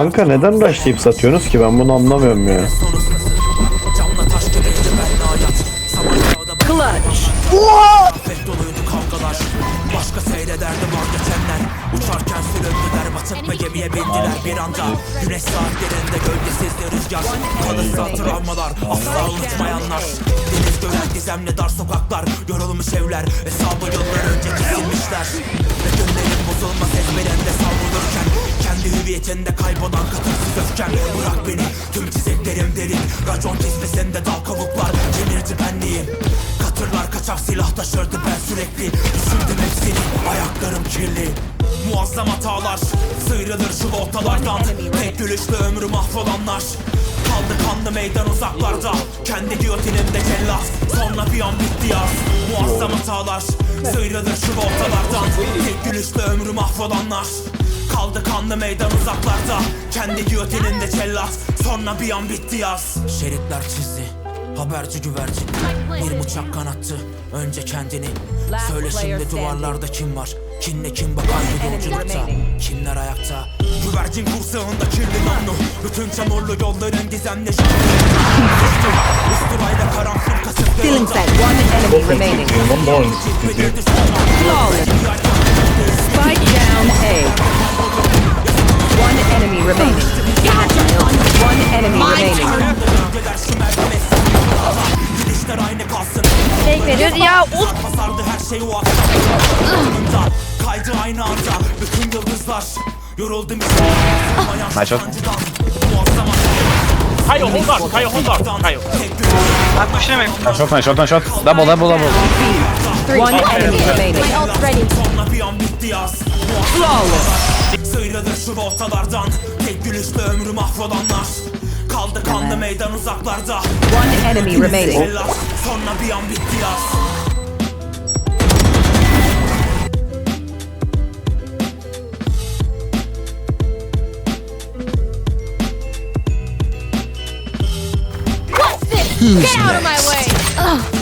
Kanka neden rushlayıp satıyorsunuz ki? Ben bunu anlamıyorum ya. Clutch. Afet doluydu kavgalar. Başka seyrederdi vazgeçenler Uçarken süründüler batık ve gemiye bindiler bir anda. Güneş saatlerinde gölgesizdi rüzgar. Kalıtsal travmalar asla unutmayanlar. Deniz gören gizemli dar sokaklar Yorulmuş evler. Hesabı yıllar önce kesilmişler Hüviyetinde kaybolan katırsız öfken Bırak beni tüm çiziklerim derin. Racon kisvesinde dal kavuklar. Kemirci benliğim Katırlar kaçak silah taşırdı. Ben sürekli Düşündüm hepsini. Ayaklarım kirli. Muazzam hatalar. Sıyrılır şu voltalardan. Tek gülüşlü ömrü mahvolanlar. Kaldı kanlı meydan uzaklarda. Kendi giyotinimde cellat. Sonra bir an bitti yaz. Muazzam hatalar. Sıyrılır şu voltalardan. Tek gülüşlü ömrü mahvolanlar Kaldı kanlı meydan uzaklarda. Kendi giyotininde cellat Sonra bir an bitti yaz. Şeritler çizdi. Haberci güvercin. Bir bıçak kanattı. Önce kendini. Söyle şimdi duvarlarda kim var? Kinle kim bakar bu yolculukta? Kimler ayakta? Güvercin kursağında kirli namlu Bütün çamurlu yolların gizemli Usturayla karanfil kasıklarında Feeling set. One enemy remaining. Flawless. Veriyor ya uf. Pazardı her şey o akşam Kaydı aynı anda Bütün yıldızlar Yoruldum işte Nice shot Kayo hold on, Kayo hold on, Kayo. I'm pushing him. One, short one, shot. Double, double, double. One enemy remaining. Ult ready. Flawless. Kaldı meydan uzaklarda One enemy remaining. Cellat, Sonra bir an bitti yaz What's this? Get out of my way. Ugh.